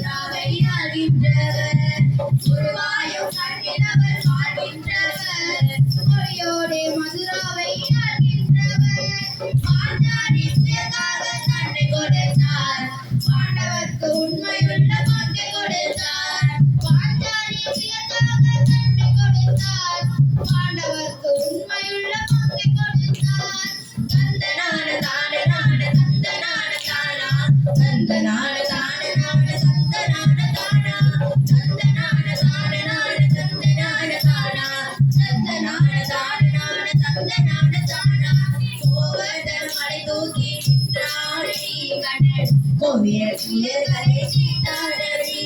உருவாவை நல்கின்றவர் உருவாயும் கண்ணினவர் கோவிய சுயகரை சீதாரதி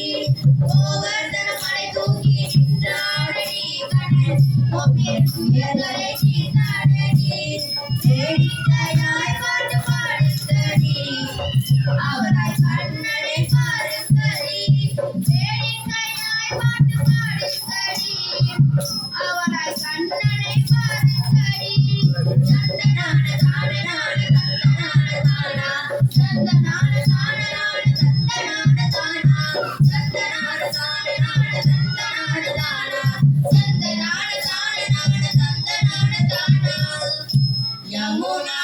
கோவர்தன மலை தூக்கி நின்றாடி கணன் கோவிய சுயகரை சீதாரதி தேடித்தயாய் பாட்டு பாடுத்தடி அவராய் Muna.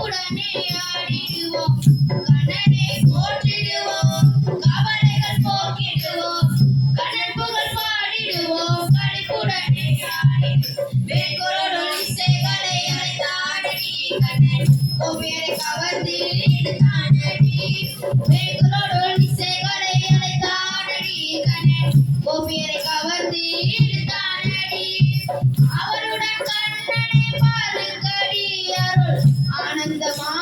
உடனே ஆடிடுவோம். கண்ணனை போற்றிடுவோம். கவலைகள் போக்கிடுவோம். கண்ணன் புகழ் பாடிடுவோம். கழிப்புடனே ஆடிடுவோம். வேல்குரல் ஒளிசைகளை விதமா